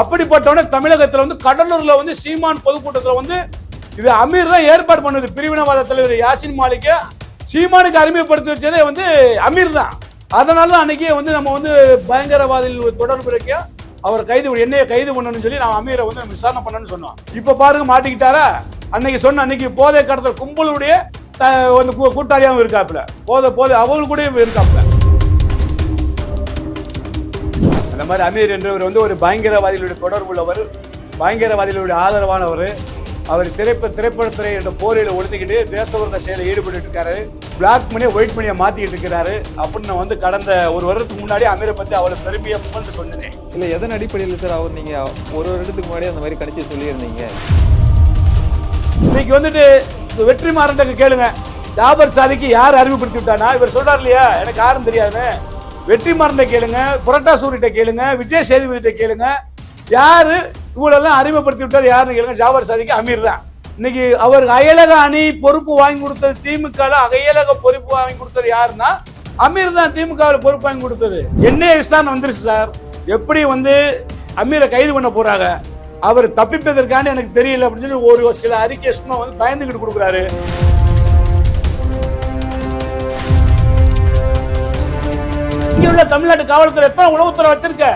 அப்படிப்பட்டவனே தமிழகத்தில் வந்து கடலூர்ல வந்து சீமான் பொதுக்கூட்டத்தில் வந்து இது அமீர் தான் ஏற்பாடு பண்ணுது. பிரிவினவாத தலைவர் யாசின் மாலிக்க சீமானுக்கு அறிமுகப்படுத்தி வச்சதே வந்து அமீர் தான். அதனால தான் அன்னைக்கே வந்து நம்ம வந்து பயங்கரவாதிகள் தொடர்பு இருக்க. அவர் கைது என்னைய கைது பண்ணணும்னு சொல்லி நான் அமீரை வந்து நம்ம விசாரணை பண்ணணும்னு சொன்னோம். இப்போ பாருங்க மாட்டிக்கிட்டாரா? அன்னைக்கு சொன்ன அன்னைக்கு போதை கடத்தல் கும்பலுடைய கூட்டாளியாகவும் இருக்காப்புல. போதை போதை அவங்க இருக்காப்புல. அந்த மாதிரி அமீர் என்றவர் வந்து ஒரு பயங்கரவாதிகளுடைய தொடர்பு உள்ளவர் பயங்கரவாதிகளுடைய ஆதரவானவர். அவர் சிறைப்ப திரைப்படத்துறை என்ற போரில் ஒழுத்துக்கிட்டு தேசவிரோத செயலில் ஈடுபட்டு இருக்காரு. பிளாக் மணியை ஒயிட் மணியை மாத்திட்டு இருக்கிறாரு. அப்படின்னு நான் வந்து கடந்த ஒரு வருடத்துக்கு முன்னாடி அமீரை பத்தி அவ்வளவு பெருமையா புகழ்ந்து சொன்னேன். இல்ல எதன் அடிப்படையில் சார் அவர் நீங்க ஒரு வருடத்துக்கு முன்னாடி அந்த மாதிரி கணிச்சு சொல்லியிருந்தீங்க? இன்னைக்கு வந்துட்டு வெற்றி மாறன்ட்டு கேளுங்க. ஜாபர் சாதிக்கு யார் அறிமுகப்படுத்தி விட்டானா இவர் சொல்றாரு இல்லையா? எனக்கு யாரும் தெரியாது. வெற்றி மாறன்ட்ட கேளுங்க புரட்டா சூரிட்ட கேளுங்க விஜய் சேதுபதிட்ட கேளுங்க. யாரு இவங்களெல்லாம் அறிமுகப்படுத்தி விட்டார் யாருன்னு கேளுங்க ஜாபர் சாதிக்கு அமீர் தான். இன்னைக்கு அவர் அயலக அணி பொறுப்பு வாங்கி கொடுத்தது திமுக அயலக பொறுப்பு வாங்கி கொடுத்தது யாருன்னா அமீர் தான் திமுகவில் பொறுப்பு வாங்கி கொடுத்தது. என்ன விசாரணை வந்துருச்சு சார். எப்படி வந்து அமீரை கைது பண்ண போறாங்க? அவர் தப்பிப்பதற்கான எனக்கு தெரியல அப்படின்னு சொல்லி ஒரு சில அறிக்கை சும்மா வந்து பயந்துகிட்டு கொடுக்குறாரு. இங்க உள்ள தமிழ்நாட்டு காவல்துறை எத்தனை உளவுத்துறை வச்சிருக்க?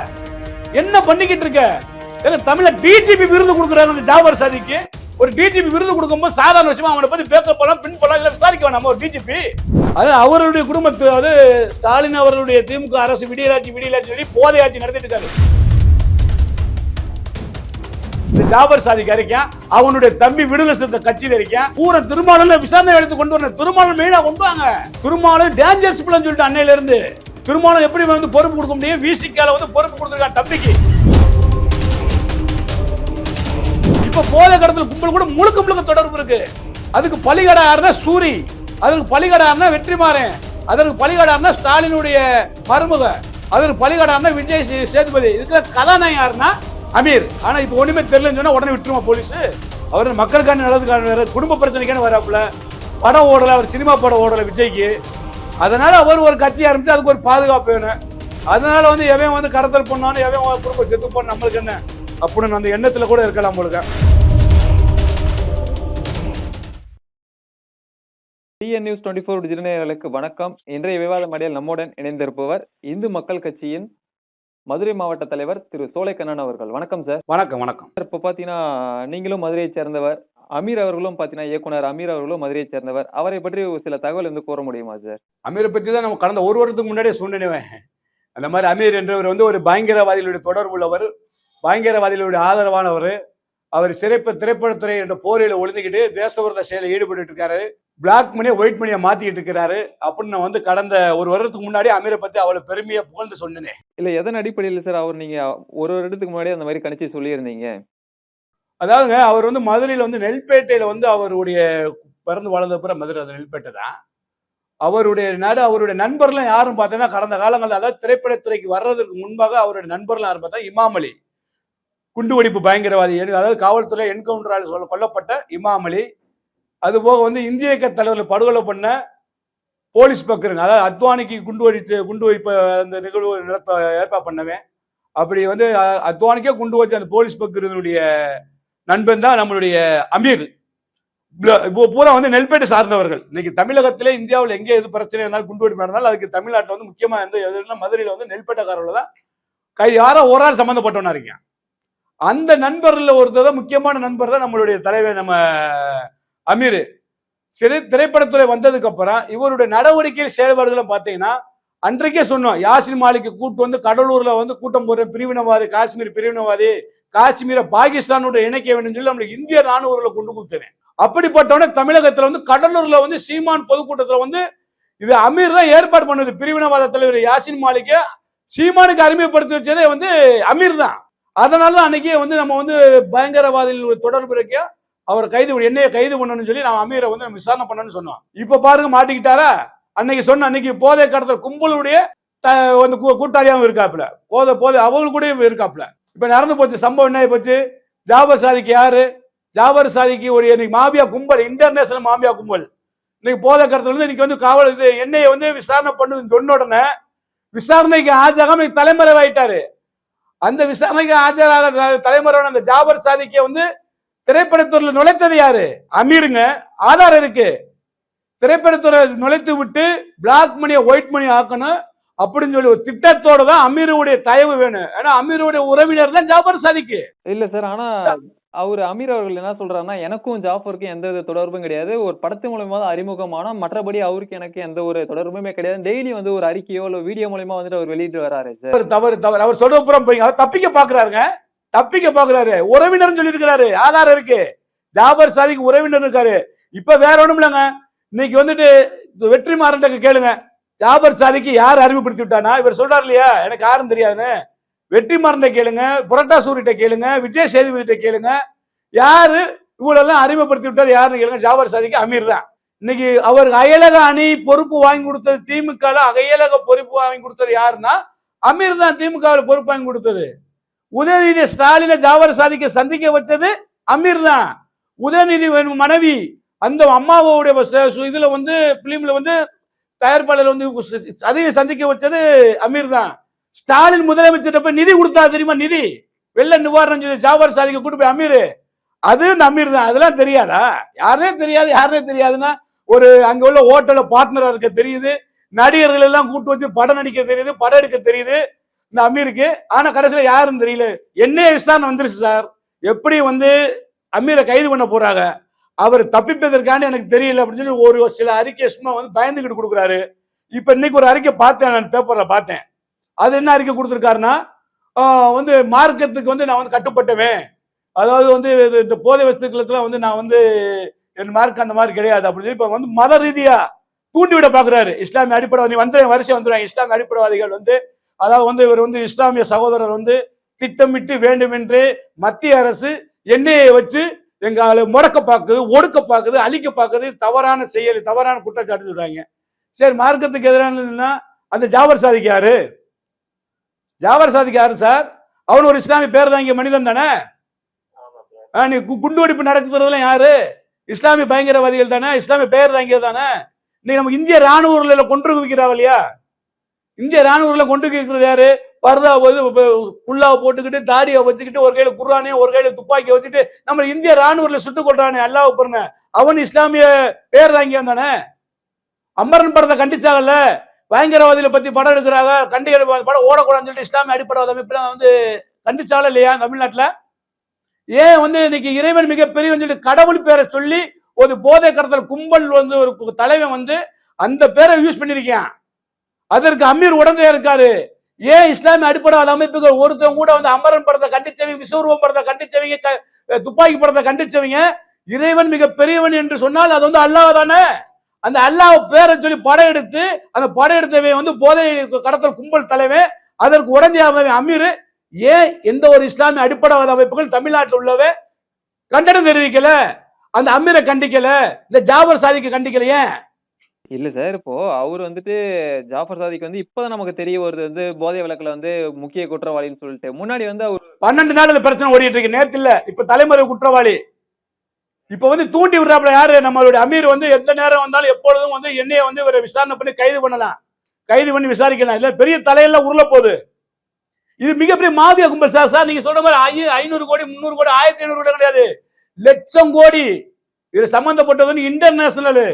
என்ன பண்ணிக்கிட்டு இருக்க? ஏங்க தமிழ டிஜிபி விருது கொடுக்குறாங்க அந்த ஜாபர் சாதிக்கு. ஒரு டிஜிபி விருது கொடுக்கும்போது சாதாரண விஷயமா அவனை பத்தி பேச போலாம் பின் போலாம் இல்ல விசாரிக்க வேணாம் ஒரு டிஜிபி அது அவருடைய குடும்பத்து அது ஸ்டாலின் அவர்களுடைய திமுக அரசு விடியலாட்சி விடியலாட்சி சொல்லி போதையாட்சி நடத்திட்டு இருக்காரு. இந்த ஜாபர் சாதிக்கு அறிக்கா அவனுடைய தம்பி விடுதலை சிறுத்தை கட்சியில இருக்கேன் பூரா திருமாவளவன்ல விசாரணை எடுத்து கொண்டு வரணும் திருமாவளவன் மெயினா கொண்டு வாங்க திருமாவளவன் டேஞ்சர்ஸ் பிள்ளைன்னு சொல்லிட்டு அன்னையில இருந்து. திருமணம் எப்படி வந்து பொறுப்பு கொடுக்க முடியும்? விசிக்கால வந்து பொறுப்பு கொடுத்துருக்கா தம்பிக்கு. இப்ப போதை கடத்தல் கும்பல் கூட முழுக்க முழுக்க தொடர்பு இருக்கு. அதுக்கு பலிகடா யாருன்னா சூரி. அதுக்கு பலிகடா யாருன்னா வெற்றிமாறன். அதற்கு பலிகடா ஸ்டாலினுடைய மருமக. அதற்கு பலிகடா விஜய் சேதுபதி. இதுக்கு கதாநாயகம் யாருன்னா? அமீர். ஆனா இப்ப ஒண்ணுமே தெரியலன்னு சொன்னா உடனே விட்டுருமா போலீஸ். அவர் மக்களுக்கான நல்லதுக்கான குடும்ப பிரச்சனைக்கான வராப்புல. படம் ஓடல அவர் சினிமா படம் ஓடல விஜய்க்கு. அதனால அவர் ஒரு கட்சி ஆரம்பிச்சு அதுக்கு ஒரு பாதுகாப்பு வேணும். அதனால வந்து எவன் வந்து கடத்தல் பண்ணாலும் எவன் குடும்பம் செத்து பண்ண நம்மளுக்கு என்ன? அப்படின்னு அந்த எண்ணத்துல கூட இருக்கலாம் போலுங்க டிஎன் நியூஸ் டுவெண்ட்டி ஃபோர் டிஜிட்டலுக்கு வணக்கம். இன்றைய விவாத மடியில் நம்முடன் இணைந்திருப்பவர் இந்து மக்கள் கட்சியின் மதுரை மாவட்ட தலைவர் திரு சோலைக்கண்ணன் அவர்கள். வணக்கம் சார் வணக்கம் வணக்கம். சார் இப்போ பார்த்தீங்கன்னா நீங்களும் மதுரையைச் சேர்ந்தவர். அமீர் அவர்களும் பார்த்தீங்கன்னா இயக்குனர் அமீர் அவர்களும் மதுரையைச் சேர்ந்தவர். அவரை பற்றி ஒரு சில தகவல் வந்து கூற முடியுமா சார் அமீரை பத்தி தான் நம்ம கடந்த ஒரு வருடத்துக்கு முன்னாடியே சொன்னேன் அந்த மாதிரி அமீர் என்றவர் வந்து ஒரு பயங்கரவாதிகளுடைய தொடர்பு உள்ளவர் பயங்கரவாதிகளுடைய ஆதரவானவர். அவர் சிறைப்ப திரைப்படத்துறை என்ற போரில் ஒழுந்துக்கிட்டு தேசவிரோத செயலில் ஈடுபட்டு இருக்காரு. பிளாக் மணியை ஒயிட் மணியை மாத்திட்டு இருக்கிறாரு. அப்படின்னு நான் வந்து கடந்த ஒரு வருடத்துக்கு முன்னாடி அமீரை பத்தி அவ்வளவு பெருமையா புகழ்ந்து சொன்னேன். இல்ல எதன் அடிப்படையில் சார் அவர் நீங்க ஒரு வருடத்துக்கு முன்னாடி அந்த மாதிரி கணிச்சு சொல்லியிருந்தீங்க? அதாவதுங்க அவர் வந்து மதுரையில் வந்து நெல்பேட்டையில் வந்து அவருடைய பிறந்து வளர்ந்த மதுரை அது நெல்பேட்டை தான். அவருடைய நடு அவருடைய நண்பர்லாம் யாரும் பார்த்தீங்கன்னா கடந்த காலங்களில் அதாவது திரைப்படத்துறைக்கு வர்றதுக்கு முன்பாக அவருடைய நண்பர்லாம் யாரும் பார்த்தா இமாமலி. குண்டுவெடிப்பு பயங்கரவாதி அதாவது காவல்துறை என்கவுண்டரால் சொல்ல கொல்லப்பட்ட இமாமலி. அதுபோக வந்து இந்திய இயக்க தலைவர்கள் படுகொலை பண்ண போலீஸ் பக்கருங்க. அதாவது அத்வானிக்கு குண்டு வெடித்து குண்டு வைப்ப அந்த நிகழ்வு நடத்த ஏற்பாடு பண்ணவேன். அப்படி வந்து அத்வானிக்கே குண்டு வச்ச அந்த போலீஸ் பக்கருடைய நண்பன் தான் நம்மளுடைய அமீர். இப்போ பூரா வந்து நெல்பேட்டை சார்ந்தவர்கள். இன்னைக்கு தமிழகத்திலே இந்தியாவில் எங்கே எது பிரச்சனை இருந்தாலும் குண்டுவெடிப்பு நடந்தாலும் அதுக்கு தமிழ்நாட்டில் வந்து முக்கியமாக எந்த எதுனா மதுரையில் வந்து நெல்பேட்டைக்காரர்கள் தான் கை யாரோ ஒரு ஆள் சம்மந்தப்பட்டவனா இருக்கேன் அந்த நண்பர்ல ஒருத்தர் தான் முக்கியமான நண்பர் தான் நம்மளுடைய தலைவர் நம்ம அமீர். சிறை திரைப்படத்துறை வந்ததுக்கு அப்புறம் இவருடைய நடவடிக்கையில் செயல்பாடுகளை பார்த்தீங்கன்னா அன்றைக்கே சொன்னோம் யாசின் மாலிக்கு கூட்டு வந்து கடலூர்ல வந்து கூட்டம் போடுற பிரிவினவாதி காஷ்மீர் பிரிவினவாதி காஷ்மீரை பாகிஸ்தானோட இணைக்க வேண்டும் சொல்லி நம்மளுக்கு இந்திய ராணுவர்களை கொண்டு கொடுத்தேன் அப்படிப்பட்டவனே தமிழகத்துல வந்து கடலூர்ல வந்து சீமான் பொதுக்கூட்டத்துல வந்து இது அமீர் தான் ஏற்பாடு பண்ணது. பிரிவினவாத தலைவர் யாசின் மாலிக்க சீமானுக்கு அறிமுகப்படுத்தி வச்சதே வந்து அமீர் தான். அதனால தான் அன்னைக்கே வந்து நம்ம வந்து பயங்கரவாதிகள் தொடர்பு இருக்க. அவர் கைது என்னைய கைது பண்ணணும்னு சொல்லி நான் அமீரை வந்து நம்ம விசாரணை பண்ணணும்னு சொன்னோம். இப்ப பாருங்க மாட்டிக்கிட்டாரா? அன்னைக்கு சொன்ன அன்னைக்கு போதை கடத்தல் கும்பலுடைய த- வந்து இருக்காப்புல. போதை போதை அவங்க இருக்காப்புல. இப்ப நடந்து போச்சு சம்பவம் என்ன போச்சு? ஜாபர் சாதிக்கு யாரு? ஜாபர் சாதிக்கு ஒரு இன்னைக்கு மாபியா கும்பல் இன்டர்நேஷனல் மாபியா கும்பல். இன்னைக்கு போத கடத்தல் இன்னைக்கு வந்து காவல் இது என்னையை வந்து விசாரணை பண்ணுன்னு சொன்ன உடனே விசாரணைக்கு ஆஜாகாம இன்னைக்கு தலைமறைவாயிட்டாரு. அந்த விசாரணைக்கு ஆஜராக தலைமுறை தலைமறைவான அந்த ஜாபர் சாதிக்க வந்து திரைப்படத்துறையில் நுழைத்தது யாரு? அமீருங்க ஆதாரம் இருக்கு. திரைப்படத்துறை நுழைத்து விட்டு பிளாக் மணியை ஒயிட் மணி ஆக்கணும். அப்படின்னு சொல்லி ஒரு திட்டத்தோட தான் அமீருடைய தயவு வேணும். ஏன்னா அமீருடைய உறவினர் தான் ஜாபர் சாதிக்கு. இல்ல சார் ஆனா அவர் அமீர் அவர்கள் என்ன சொல்றாருன்னா எனக்கும் ஜாஃபருக்கும் எந்த வித தொடர்பும் கிடையாது. ஒரு படத்து மூலயமா தான் அறிமுகமான மற்றபடி அவருக்கு எனக்கு எந்த ஒரு தொடர்புமே கிடையாது. டெய்லி வந்து ஒரு அறிக்கையோ இல்ல வீடியோ மூலயமா வந்துட்டு அவர் வெளியிட்டு வராரு சார். தவறு தவறு. அவர் சொல்ற புறம் போய் அவர் தப்பிக்க பாக்குறாருங்க. தப்பிக்க பாக்குறாரு. உறவினர்னு சொல்லி இருக்காரு ஆதாரம் இருக்கு. ஜாபர் சாதிக்கு உறவினர் இருக்காரு. இப்ப வேற ஒண்ணும் இல்லைங்க. இன்னைக்கு வந்துட்டு வெற்றி மாறன்ட்ட கேளுங்க. ஜாபர் சாதிக்கு யார் அறிமுகப்படுத்தி விட்டானா? இவர் சொல்றாரு இல்லையா? எனக்கு யாரும் தெரியாதுன்னு. வெற்றி மாறன்ட்ட கேளுங்க புரட்டா சூரிட்ட கேளுங்க விஜய் சேதுபதிட்ட கேளுங்க. யாரு இவ்வளெல்லாம் அறிமுகப்படுத்தி விட்டார் யாருன்னு கேளுங்க. ஜாபர் சாதிக்கு அமீர் தான். இன்னைக்கு அவர் அயலக அணி பொறுப்பு வாங்கி கொடுத்தது திமுக அயலக பொறுப்பு வாங்கி கொடுத்தது யாருன்னா அமீர் தான் திமுகவில் பொறுப்பு வாங்கி கொடுத்தது. உதயநிதி ஸ்டாலினை ஜாவர் சாதிக்க சந்திக்க வச்சது அமீர் தான். உதயநிதி வேணும் மனைவி அந்த அம்மாவோடைய இதுல வந்து பிலிம்ல வந்து தயாரிப்பாளர் வந்து ச- சதியை சந்திக்க வச்சது அமீர் தான். ஸ்டாலின் முதலமைச்சர் போய் நிதி கொடுத்தா தெரியுமா? நிதி. வெள்ள நிவாரணம் சொல்லி ஜாவர் சாதிக்க கூட்டு போய் அமீர். அது இந்த அமீர் தான். அதெல்லாம் தெரியாதா? யாருனே தெரியாது யாருனே தெரியாதுன்னா ஒரு அங்க உள்ள ஹோட்டல்ல பார்ட்னரா இருக்க தெரியுது. நடிகர்கள் எல்லாம் கூட்டு வச்சு படம் நடிக்க தெரியுது படம் எடுக்க தெரியுது. இந்த அமீருக்கு. ஆனா கடைசியில யாருன்னு தெரியல. என்ன விசாரணை வந்துருச்சு சார். எப்படி வந்து அமீரை கைது பண்ண போறாங்க? அவர் தப்பிப்பதற்கான எனக்கு தெரியல அப்படின்னு சொல்லி ஒரு சில அறிக்கை சும்மா வந்து பயந்துகிட்டு கொடுக்குறாரு. இப்போ இன்னைக்கு ஒரு அறிக்கை பார்த்தேன் நான் பேப்பரில் பார்த்தேன். அது என்ன அறிக்கை கொடுத்துருக்காருன்னா வந்து மார்க்கத்துக்கு வந்து நான் வந்து கட்டுப்பட்டவேன். அதாவது வந்து இந்த போதை வஸ்துக்களுக்கெல்லாம் வந்து நான் வந்து என் மார்க் அந்த மாதிரி கிடையாது அப்படின்னு சொல்லி இப்போ வந்து மத ரீதியாக தூண்டிவிட பார்க்குறாரு இஸ்லாமிய அடிப்படைவாதி வந்து வரிசை வந்துடுவாங்க இஸ்லாமிய அடிப்படைவாதிகள் வந்து அதாவது வந்து இவர் வந்து இஸ்லாமிய சகோதரர் வந்து திட்டமிட்டு வேண்டுமென்று மத்திய அரசு எண்ணெயை வச்சு எங்களை முடக்க பார்க்குது ஒடுக்க பார்க்குது அழிக்க பார்க்குது தவறான செயல் தவறான குற்றச்சாட்டு சொல்றாங்க. சரி மார்க்கத்துக்கு எதிரானதுன்னா அந்த ஜாவர் சாதிக்கு யாரு? ஜாவர் சாதிக்கு யாரு சார்? அவன் ஒரு இஸ்லாமிய பேர் தாங்கிய மனிதன் தானே? ஆ, நீ கு- நடத்துறதுலாம் யாரு? இஸ்லாமிய பயங்கரவாதிகள் தானே? இஸ்லாமிய பெயர் தாங்கியது தானே? இன்னைக்கு நம்ம இந்திய ராணுவ கொண்டு வைக்கிறாங்க இல்லையா? இந்திய ராணுவ கொண்டு வைக்கிறது யாரு? பர்தா வந்து புல்லாவை போட்டுக்கிட்டு தாடியை வச்சுக்கிட்டு ஒரு கையில குர்ரானே ஒரு கையில துப்பாக்கி வச்சுட்டு நம்ம இந்திய ராணுவர்ல சுட்டுக் கொள்றானே அல்லாஹ் பாருங்க. அவன் இஸ்லாமிய பேர் தாங்கியவன் வந்தானே அமரன் படத்தை கண்டிச்சாங்கல்ல? பயங்கரவாதிகளை பத்தி படம் எடுக்கிறாங்க கண்டி படம் ஓடக்கூடாதுன்னு சொல்லிட்டு இஸ்லாமிய அடிப்படை அமைப்புலாம் வந்து கண்டிச்சாலும் இல்லையா தமிழ்நாட்டில்? ஏன் வந்து இன்னைக்கு இறைவன் மிகப்பெரிய சொல்லிட்டு கடவுள் பேரை சொல்லி ஒரு போதை கடத்தல் கும்பல் வந்து ஒரு தலைவன் வந்து அந்த பேரை யூஸ் பண்ணியிருக்கேன். அதற்கு அமீர் உடந்தையா இருக்காரு. ஏன் இஸ்லாமிய அடிப்படை அமைப்புகள் ஒருத்தவங்க கூட வந்து அமரன் படத்தை கண்டிச்சவங்க விஸ்வரூபம் படத்தை கண்டிச்சவங்க துப்பாக்கி படத்தை கண்டிச்சவங்க இறைவன் மிக பெரியவன் என்று சொன்னால் அது வந்து அல்லாஹ் தானே. அந்த அல்லாஹ் பேரை சொல்லி படையெடுத்து அந்த படையெடுத்தவன் வந்து போதை கடத்தல் கும்பல் தலைவன் அதற்கு உடந்தையானவன் அமீர். ஏன் எந்த ஒரு இஸ்லாமிய அடிப்படைவாத அமைப்புகள் தமிழ்நாட்டில் உள்ளவ? கண்டனம் தெரிவிக்கல. அந்த அமீரை கண்டிக்கல. இந்த ஜாபர் சாதிக்கு கண்டிக்கல ஏன் இல்ல சார் இப்போ அவர் வந்துட்டு ஜாஃபர் சாதிக்கு வந்து இப்பதான் நமக்கு தெரிய வருது வந்து போதை வழக்குல வந்து முக்கிய குற்றவாளின்னு சொல்லிட்டு. முன்னாடி வந்து அவர் பன்னெண்டு நாள் பிரச்சனை ஓடிட்டு இருக்கு. நேத்து இல்ல இப்ப தலைமுறை குற்றவாளி. இப்ப வந்து தூண்டி விடுறாப்புல யாரு? நம்மளுடைய அமீர் வந்து எந்த நேரம் வந்தாலும் எப்பொழுதும் வந்து என்னைய வந்து இவரை விசாரணை பண்ணி கைது பண்ணலாம். கைது பண்ணி விசாரிக்கலாம். இல்ல பெரிய தலையெல்லாம் உருள போகுது. இது மிகப்பெரிய மாவிய கும்பல் சார். சார் நீங்க சொல்ற மாதிரி ஐநூறு கோடி முந்நூறு கோடி ஆயிரத்தி ஐநூறு கோடி கிடையாது. லட்சம் கோடி. இது சம்பந்தப்பட்டது இன்டர்நேஷனல்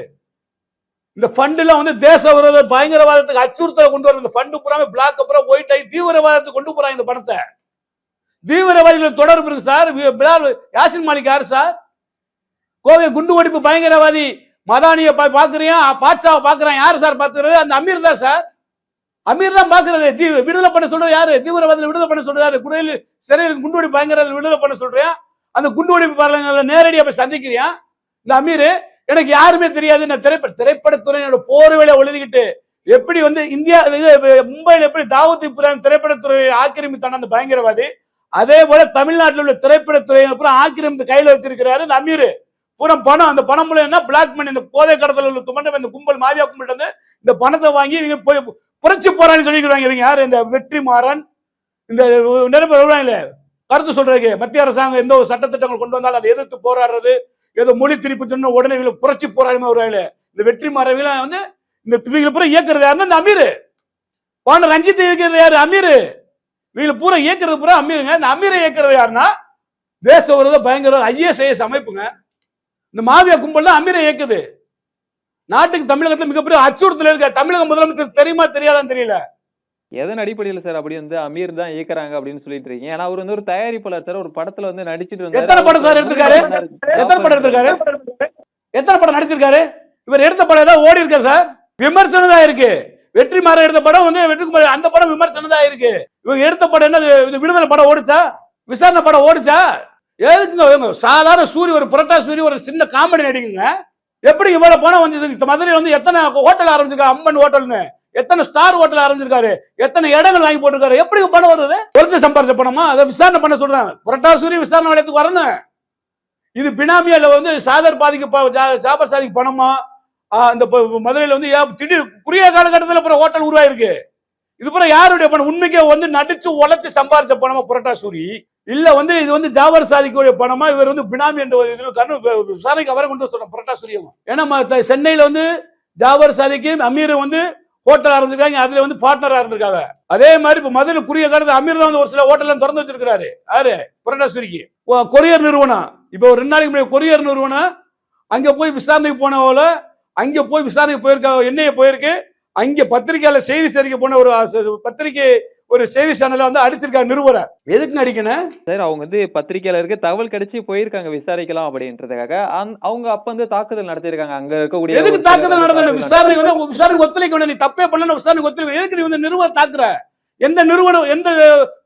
இந்த ஃபண்டுல வந்து தேச விரோத பயங்கரவாதத்துக்கு அச்சுறுத்தலை கொண்டு வரும். இந்த ஃபண்டு பூராமே பிளாக் அப்புறம் ஒயிட் ஆகி தீவிரவாதத்துக்கு கொண்டு போறாங்க இந்த பணத்தை. தீவிரவாதிகள் தொடர்பு இருக்கு சார். பிலால் யாசின் மாலிக் யார் சார்? கோவை குண்டு வெடிப்பு பயங்கரவாதி மதானிய பா- பாக்குறியா பாட்சாவை பாக்குறான் யாரு சார் பாக்குறது அந்த அமீர் தான் சார். அமீர் தான் பாக்குறது தீ விடுதலை பண்ண சொல்றது யாரு? தீவிரவாதிகள் விடுதலை பண்ண சொல்றது யாரு? குடையில் சிறையில் குண்டு வெடிப்பு பயங்கரவாதிகள் விடுதலை பண்ண சொல்றியா? அந்த குண்டு வெடிப்பு பாருங்க நேரடியாக போய் சந்திக்கிறியா? இந்த அமீர் எனக்கு யாருமே தெரியாது. நான் திரைப்பட திரைப்படத்துறையோட போர்வையில எழுதிக்கிட்டு எப்படி வந்து இந்தியா இது, மும்பையில் எப்படி தாவூத் புரான் திரைப்படத்துறையை ஆக்கிரமித்தான அந்த பயங்கரவாதி அதே போல தமிழ்நாட்டில் உள்ள திரைப்படத்துறையை அப்புறம் ஆக்கிரமித்து கையில வச்சிருக்கிறாரு இந்த அமீர். பூரா பணம் அந்த பணம் மூலம் என்ன? பிளாக் மணி இந்த போதை கடத்தல உள்ள துமண்டம் இந்த கும்பல் மாவியா கும்பல் வந்து இந்த பணத்தை வாங்கி இவங்க போய் புரட்சி போறான்னு சொல்லிக்கிறாங்க இவங்க யாரு? இந்த வெற்றி மாறன் இந்த நிறைய பேர் வருவாங்களே கருத்து சொல்றதுக்கு மத்திய அரசாங்கம் எந்த ஒரு சட்டத்திட்டங்கள் கொண்டு வந்தாலும் அதை எதிர்த்து போராடுறது. ஏதோ மொழி திருப்பி சொன்ன உடனே இவங்களை புரட்சி போராடுமே வருவாங்களே. இந்த வெற்றி மறைவிலாம் வந்து இந்த இவங்களை பூரா இயக்குறது யாருன்னா இந்த அமீர். போன ரஞ்சித் இயக்கிறது யாரு? அமீர். இவங்களை பூரா இயக்குறது பூரா அமீருங்க. இந்த அமீரை இயக்குறது யாருன்னா தேச விரோத பயங்கர ஐஎஸ்ஐஎஸ் அமைப்புங்க. இந்த மாவியா கும்பல் தான் அமீரை இயக்குது. நாட்டுக்கு தமிழகத்தில் மிகப்பெரிய அச்சுறுத்தல் இருக்க. தமிழக முதலமைச்சர் தெரியுமா? தெரியாதான்னு தெரியல. எதன் அடிப்படையில சார் அப்படி வந்து அமீர் தான் இயக்குறாங்க அப்படின்னு சொல்லிட்டு இருக்கீங்க? ஏன்னா அவர் வந்து ஒரு தயாரிப்பாளர் சார் ஒரு படத்துல வந்து நடிச்சிட்டு இருந்தாரு. எத்தனை படம் சார் எடுத்திருக்காரு? எத்தனை படம் எடுத்திருக்காரு? எத்தனை படம் நடிச்சிருக்காரு? இவர் எடுத்த படம் ஏதாவது ஓடி இருக்கா சார்? விமர்சனம் தான் இருக்கு. வெற்றி மாற எடுத்த படம் வந்து வெற்றிக்குமார் அந்த படம் விமர்சனம் தான் இருக்கு. இவங்க எடுத்த படம் என்ன விடுதலை படம் ஓடிச்சா? விசாரணை படம் ஓடிச்சா? எதுக்குங்க சாதாரண சூரிய ஒரு புரட்டா சூரிய ஒரு சின்ன காமெடி நடிக்குங்க எப்படி இவ்வளவு பணம் வந்தது? இந்த மதுரையில் வந்து எத்தனை ஹோட்டல் ஆரம்பிச்சிருக்கா? அம்மன் ஹோட்டல்னு எத்தனை ஸ்டார் ஹோட்டல் ஆரம்பிச்சிருக்காரு? எத்தனை இடங்கள் வாங்கி போட்டிருக்காரு? எப்படி பணம் வருது? குறைச்சு சம்பாரிச்ச பணமா? அதை விசாரணை பண்ண சொல்றேன் புரட்டாசூரிய விசாரணை நிலையத்துக்கு வரணும். இது பினாமியால வந்து சாதர் பாதிக்கு ப- ஜா- சாதிக்கு பணமா? இந்த ப- வந்து ஏன் திடீர் குறுகிய காலகட்டத்தில் அப்புறம் ஹோட்டல் உருவாயிருக்கு. இது பூரா யாருடைய பணம்? உண்மைக்கே வந்து நடிச்சு உழைச்சு சம்பாரிச்ச பணமா புரட்டாசூரி இல்ல வந்து இது வந்து ஜாவர் சாதிக்குடைய பணமா? இவர் வந்து பினாமி என்ற ஒரு இதில் கண்ணு விசாரணைக்கு அவரை கொண்டு சொல்றேன் புரட்டாசூரியம் ஏன்னா சென்னையில் சென்னையில வந்து ஜாவர் சாதிக்கு அமீர் வந்து ஹோட்டல் ஆரம்பிச்சிருக்காங்க அதுல வந்து பார்ட்னரா இருந்திருக்காங்க. அதே மாதிரி இப்ப மதுரை குறுகிய காலத்தில் அமீர் தான் வந்து ஒரு சில ஹோட்டல் திறந்து வச்சிருக்காரு யாரு? புரட்டா கொரியர் நிறுவனம். இப்போ ஒரு ரெண்டு நாளைக்கு முன்னாடி கொரியர் நிறுவனம். அங்க போய் விசாரணைக்கு போனவள அங்க போய் விசாரணைக்கு போயிருக்காங்க என்னைய போயிருக்கு. அங்க பத்திரிக்கையால செய்தி சேரிக்க போன ஒரு பத்திரிகை பத்திரிக்கை ஒரு செய்தி சேனல்ல வந்து அடிச்சிருக்காங்க நிருபரை. எதுக்கு அடிக்கணும் சார் அவங்க வந்து பத்திரிக்கையாளருக்கு தகவல் கிடைச்சு போயிருக்காங்க விசாரிக்கலாம் அப்படின்றதுக்காக. அவங்க அப்ப வந்து தாக்குதல் நடத்திருக்காங்க அங்க இருக்கக்கூடிய எதுக்கு தாக்குதல் நடந்தது விசாரணை விசாரணை வந்து விசாரணைக்கு ஒத்துழைக்க வேண்டிய நீ தப்பே பண்ணல விசாரணைக்கு ஒத்துழைக்க எதுக்கு நீ வந்து நிறுவனம் தாக்குற? எந்த நிறுவனம் எந்த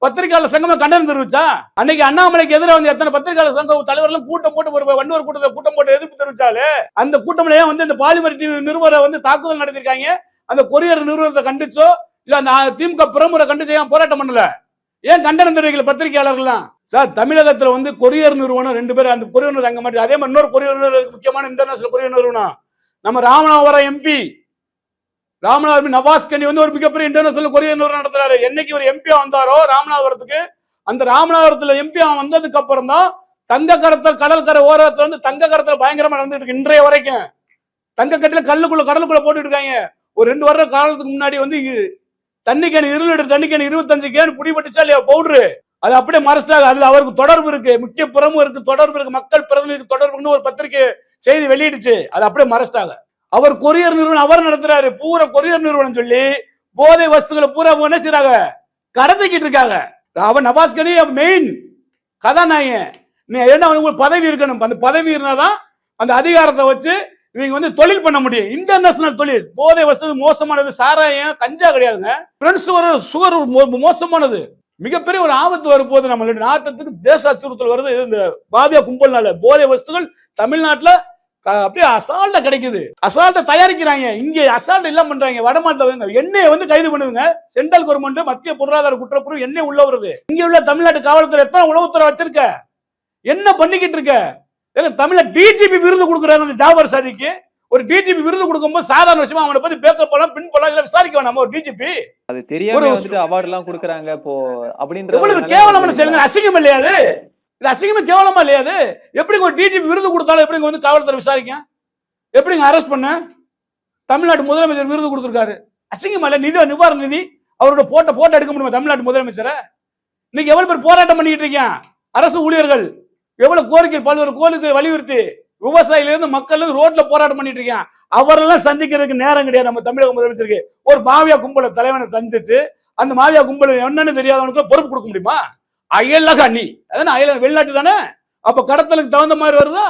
பத்திரிகையாளர் சங்கமா கண்டனம் தெரிவிச்சா? அன்னைக்கு அண்ணாமலைக்கு எதிராக வந்து எத்தனை பத்திரிகையாளர் சங்க தலைவர்களும் கூட்டம் போட்டு ஒரு வன்னுவர் கூட்டத்தை கூட்டம் போட்டு எதிர்ப்பு தெரிவிச்சாலே அந்த கூட்டம்ல வந்து இந்த பாலிமர் நிறுவனம் வந்து தாக்குதல் நடத்திருக்காங்க அந்த கொரியர் நிறுவனத்தை கண்டிச்சோ இல்ல அந்த திமுக பிரமுறை கண்டு செய்யாம போராட்டம் பண்ணல. ஏன் கண்டனம் தெரிவிக்கல பத்திரிகையாளர்கள்லாம்? சார் தமிழகத்துல வந்து கொரியர் நிறுவனம் ரெண்டு பேரும் அந்த கொரியர் அங்க மாதிரி அதே மாதிரி இன்னொரு கொரியர் முக்கியமான இன்டர்நேஷனல் கொரியர் நிறுவனம். நம்ம ராமநாதபுரம் எம்பி ராமநாதபுரம் நவாஸ் கனி வந்து ஒரு மிகப்பெரிய இன்டர்நேஷனல் கொரியர் நிறுவனம் நடத்துறாரு. என்னைக்கு ஒரு எம்பியா வந்தாரோ ராமநாதபுரத்துக்கு அந்த ராமநாதபுரத்துல எம்பி வந்ததுக்கு அப்புறம் தான் தங்க கரத்தில் கடல் கரை ஓரத்துல வந்து தங்க கரத்தல் பயங்கரமா நடந்துட்டு இருக்கு இன்றைய வரைக்கும். தங்க கட்டில கல்லுக்குள்ள கடலுக்குள்ள போட்டுட்டு இருக்காங்க. ஒரு ரெண்டு வருட காலத்துக்கு முன்னாடி வந்து தண்ணி கேன் இருபது லிட்டர் தண்ணி கேன் இருபத்தஞ்சு கேன் பிடிபட்டுச்சா இல்லையா பவுடரு அது அப்படியே மறைச்சிட்டாங்க அதுல அவருக்கு தொடர்பு இருக்கு. முக்கிய புறமும் இருக்கு தொடர்பு இருக்கு. மக்கள் பிரதிநிதி தொடர்புன்னு ஒரு பத்திரிக்கை செய்தி வெளியிடுச்சு. அது அப்படியே மறைச்சிட்டாங்க. அவர் கொரியர் நிறுவனம் அவர் நடத்துறாரு. பூரா கொரியர் நிறுவனம் சொல்லி போதை வஸ்துகளை பூரா அவங்க என்ன செய்யறாங்க கடத்திக்கிட்டு இருக்காங்க. அவன் நவாஸ்கனி மெயின் கதாநாயகன். நீ என்ன அவனுக்கு பதவி இருக்கணும்? அந்த பதவி இருந்தாதான் அந்த அதிகாரத்தை வச்சு இவங்க வந்து தொழில் பண்ண முடியும். இன்டர்நேஷனல் தொழில். போதை வசதி மோசமானது சாராயம் கஞ்சா கிடையாதுங்க. ஃப்ரெண்ட்ஸ் ஒரு சுகர் மோ- மோசமானது. மிகப்பெரிய ஒரு ஆபத்து வரும்போது நம்ம நாட்டுக்கு தேச அச்சுறுத்தல் வருது. இந்த பாபியா கும்பல்னால. போதை வஸ்துகள் தமிழ்நாட்டில் அப்படியே அசால்ட்டா கிடைக்குது. அசால்ட்டை தயாரிக்கிறாங்க. இங்கே அசால்ட் எல்லாம் பண்றாங்க. வடமாநில எண்ணெயை வந்து கைது பண்ணுதுங்க. சென்ட்ரல் கவர்மெண்ட் மத்திய பொருளாதார குற்றப்புறம் எண்ணெய் உள்ள வருது. இங்க உள்ள தமிழ்நாட்டு காவல்துறை எத்தனை உளவுத்துறை வச்சிருக்க? என்ன பண்ணிக்கிட்டு இருக்க? ஏங்க தமிழ்ல டிஜிபி விருது கொடுக்குறாங்க அந்த ஜாபர் சாதிக்கு. ஒரு டிஜிபி விருது கொடுக்கும்போது சாதாரண விஷயமா அவனை பத்தி பேக்கப் பண்ணலாம் பின் பண்ணலாம் இல்ல விசாரிக்க வேணாமா ஒரு டிஜிபி அது தெரியாம வந்துட்டு அவார்ட் எல்லாம் கொடுக்குறாங்க இப்போ அப்படின்ற எவ்வளவு ஒரு கேவலமான செயலுங்க அசிங்கம் இல்லையா அது? இது அசிங்கமா கேவலமா இல்லையா அது? எப்படி ஒரு டிஜிபி விருது கொடுத்தாலும் எப்படிங்க வந்து காவல்துறை விசாரிக்க? எப்படிங்க அரெஸ்ட் பண்ண? தமிழ்நாட்டு முதலமைச்சர் விருது கொடுத்திருக்காரு. அசிங்கமா இல்ல நிதி நிவாரண நிதி அவரோட போட்டோ போட்டோ எடுக்க முடியுமா தமிழ்நாட்டு முதலமைச்சரை? இன்னைக்கு எவ்வளவு பேர் போராட்டம் பண்ணிட்டு இருக்கீங்க? அரசு ஊழியர்கள் எவ்வளவு கோரிக்கை பல்வேறு கோரிக்கை வலியுறுத்தி விவசாயில இருந்து மக்கள் ரோட்ல போராட்டம் பண்ணிட்டு இருக்காங்க அவரெல்லாம் சந்திக்கிறதுக்கு நேரம் கிடையாது. நம்ம தமிழக முதலமைச்சருக்கு ஒரு மாவியா கும்பல தலைவனை தந்துட்டு அந்த மாவியா கும்பல் என்னன்னு தெரியாதவனுக்கு பொறுப்பு கொடுக்க முடியுமா? அயலக அணி. அதானே அயல வெளிநாட்டு தானே? அப்ப கடத்தலுக்கு தகுந்த மாதிரி வருதா?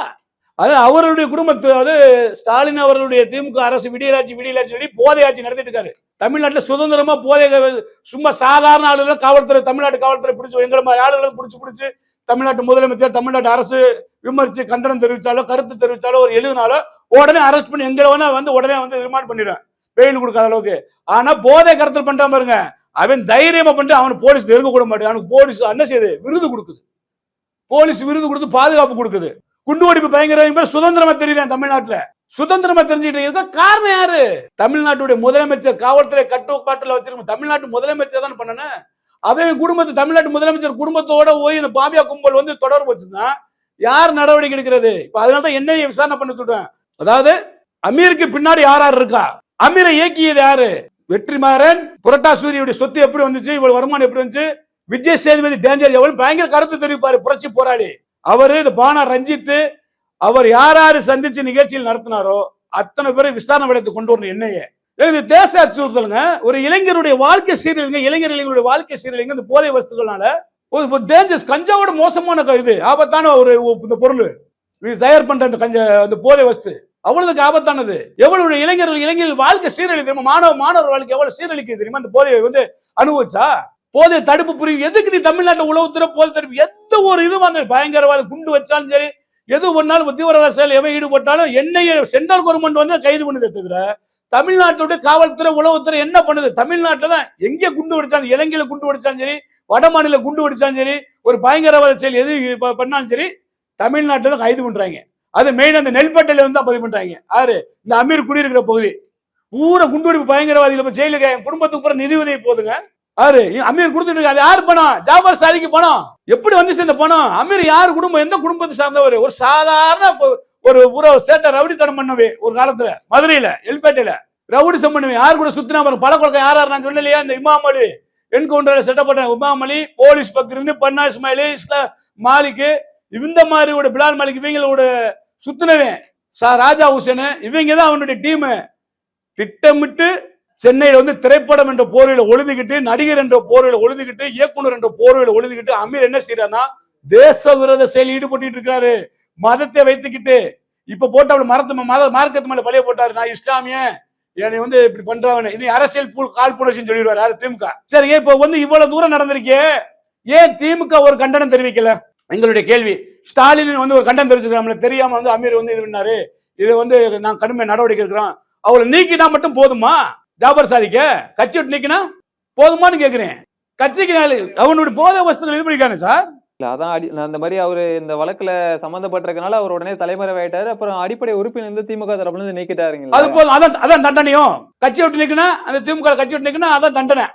அது அவருடைய குடும்பத்து அது ஸ்டாலின் அவர்களுடைய திமுக அரசு விடியலாட்சி விடியலாட்சி சொல்லி போதை ஆட்சி நடத்திட்டு இருக்காரு. தமிழ்நாட்டில் சுதந்திரமா போதை சும்மா சாதாரண ஆளுநர் காவல்துறை தமிழ்நாட்டு காவல்துறை பிடிச்சி எங்களை மாதிரி ஆளுகளை பிடிச்சி பிடிச்சி தமிழ்நாட்டு முதலமைச்சர் தமிழ்நாட்டு அரசு விமர்சிச்சு கண்டனம் தெரிவித்தாலோ கருத்து தெரிவித்தாலோ ஒரு எழுதினாலோ உடனே அரெஸ்ட் பண்ணி எங்களை வேணா வந்து உடனே வந்து ரிமாண்ட் பண்ணிடுவேன் பெயில் கொடுக்காத அளவுக்கு. ஆனா போதை கடத்தல் பண்றான் பாருங்க. அவன் தைரியமா பண்ணிட்டு அவனுக்கு போலீஸ் நெருங்க கூட மாட்டேன். அவனுக்கு போலீஸ் என்ன செய்யுது? விருது கொடுக்குது. போலீஸ் விருது கொடுத்து பாதுகாப்பு கொடுக்குது. குண்டு வெடிப்பு பயங்கரவாதி சுதந்திரமா தெரியுறேன் தமிழ்நாட்டுல? சுதந்திரமா தெரிஞ்சுட்டு இருக்க காரணம் யாரு? தமிழ்நாட்டுடைய முதலமைச்சர் காவல்துறை கட்டுப்பாட்டுல வச்சிருக்க தமிழ்நாட்டு முதலமைச்சர் தான் பண்ணன அவன் குடும்பத்து தமிழ்நாட்டு முதலமைச்சர் குடும்பத்தோட போய் இந்த பாபியா கும்பல் வந்து தொடர்பு வச்சுன்னா யார் நடவடிக்கை எடுக்கிறது? இப்ப அதனால தான் என்னைய விசாரணை பண்ண சொல்றேன். அதாவது அமீருக்கு பின்னாடி யார் யார் இருக்கா? அமீரை இயக்கியது யாரு? வெற்றிமாறன் புரட்டாசூரியுடைய சொத்து எப்படி வந்துச்சு? இவ்வளவு வருமானம் எப்படி வந்துச்சு? விஜய் சேதுபதி டேஞ்சர் எவ்வளவு? பயங்கர கருத்து தெரிவிப்பாரு புரட்சி போராளி. அவரு இந்த பானா ரஞ்சித் அவர் யார் யாரு சந்திச்சு நிகழ்ச்சியில் நடத்தினாரோ அத்தனை பேரை விசாரணை வளையத்துக்கு கொண்டு வரணும் என்னையே. இது தேச அச்சுறுத்தலுங்க. ஒரு இளைஞருடைய வாழ்க்கை சீரழிங்க இளைஞர் இளைஞருடைய வாழ்க்கை சீரழிங்க இந்த போதை வஸ்துக்கள்னால ஒரு டேஞ்சர்ஸ் கஞ்சாவோட மோசமான க- இது ஆபத்தான ஒரு இந்த பொருள். இது தயார் பண்ற அந்த கஞ்ச அந்த போதை வஸ்து. அவ்வளவுக்கு ஆபத்தானது. எவ்வளவு இளைஞர்கள் இளைஞர்கள் வாழ்க்கை சீரழி தெரியுமா? மாணவ மாணவர் வாழ்க்கை எவ்வளவு சீரழிக்குது தெரியுமா? அந்த போதையை வந்து அனுபவிச்சா? போதை தடுப்பு புரியும். எதுக்கு நீ தமிழ்நாட்டில் உளவுத்துறை போதை தடுப்பு? எந்த ஒரு இது வந்து பயங்கரவாத குண்டு வச்சாலும் சரி எது ஒன்னாலும் தீவிரவாத செயல் எவை ஈடுபட்டாலும் என்னைய சென்ட்ரல் கவர்மெண்ட் வந்து கைது பண்ணி தவிர தமிழ்நாட்டுடைய காவல்துறை உளவுத்துறை என்ன பண்ணுது? தமிழ்நாட்டில் தான் எங்கே குண்டு வெடிச்சாலும் இலங்கையில் குண்டு வெடிச்சாலும் சரி வட மாநில குண்டு வெடிச்சாலும் சரி ஒரு பயங்கரவாத செயல் எது பண்ணாலும் சரி தமிழ்நாட்டில் தான் கைது பண்ணுறாங்க அது மெயின் அந்த நெல்பேட்டையில வந்து பதிவு பண்ணுறாங்க யாரு? இந்த அமீர் குடியிருக்கிற பகுதி. பூரா குண்டுவெடிப்பு பயங்கரவாதிகள் இப்போ ஜெயிலுக்கு என் குடும்பத்துக்கு பூரா நிதி உதவி போதுங்க. யாரு? அமீர் கொடுத்துட்டு அது யார் பணம்? ஜாபர் சாதிக்கு பணம். எப்படி வந்துச்சு இந்த பணம்? அமீர் யார் குடும்பம்? எந்த குடும்பத்தை சார்ந்தவர்? ஒரு சாதாரண ஒரு உறவு சேட்டை ரவுடித்தனம் பண்ணவே ஒரு காலத்துல. மதுரையில எல்பேட்டையில. ரவுடிசம் பண்ணுவேன் யார் கூட சுத்தினா பாருங்க பல யார் யார் நான் சொல்லலையா? இந்த இமாம் அலி. என்கவுண்டர்ல செட்டப் பண்ண இமாம் அலி போலீஸ் பக்கிருந்து பன்னா இஸ்மாயிலி இஸ்லா மாலிக்கு. இந்த மாதிரி ஒரு பிலால் மாலிக் இவங்களோட சுத்தினவன் சா ராஜா ஹுசேனு. இவங்க தான் அவனுடைய டீமு. திட்டமிட்டு சென்னையில வந்து திரைப்படம் என்ற போர்வையில ஒழுதுகிட்டு நடிகர் என்ற போர்வையில ஒழுதுகிட்டு இயக்குனர் என்ற போர்வையில ஒழுதுகிட்டு அமீர் என்ன செய்யறான்னா தேச விரோத செயல் ஈடுபட்டு இருக்காரு மதத்தை வைத்துக்கிட்டு இப்ப போட்டு மரத்து மத மார்க்கத்து மேல பழைய போட்டாரு. நான் இஸ்லாமிய என்னை வந்து இப்படி பண்றவன். இது அரசியல் பூ கால் புணர்ச்சின்னு சொல்லிடுவாரு யாரு? திமுக. சரி இப்ப வந்து இவ்வளவு தூரம் நடந்திருக்கே? ஏன் திமுக ஒரு கண்டனம் தெரிவிக்கல? எங்களுடைய கேள்வி. ஸ்டாலின் வந்து ஒரு கண்டனம் தெரிவிச்சிருக்காங்க தெரியாம வந்து அமீர் வந்து இது பண்ணாரு. இது வந்து நான் கடுமை நடவடிக்கை இருக்கிறோம் அவளை நீக்கினா மட்டும் போதுமா? ஜாபர் சாதிக்க? கட்சி விட்டு நீக்கினா போதுமான்னு கேக்குறேன். கட்சிக்கு அவனுடைய போதை வசதிகள் இது பண்ணிக்கானே சார்? இல்லை அதான் அடி அந்த மாதிரி அவரு இந்த வழக்குல சம்பந்தப்பட்டிருக்கனால அவர் உடனே தலைமுறை ஆயிட்டாரு அப்புறம் அடிப்படை உறுப்பினர் திமுக தரப்புல இருந்து அது போல போதும் அதான் அதான் தண்டனையும். கட்சி விட்டு நிக்கனா அந்த திமுக கட்சி விட்டு நிக்கனா அதான் தண்டனை.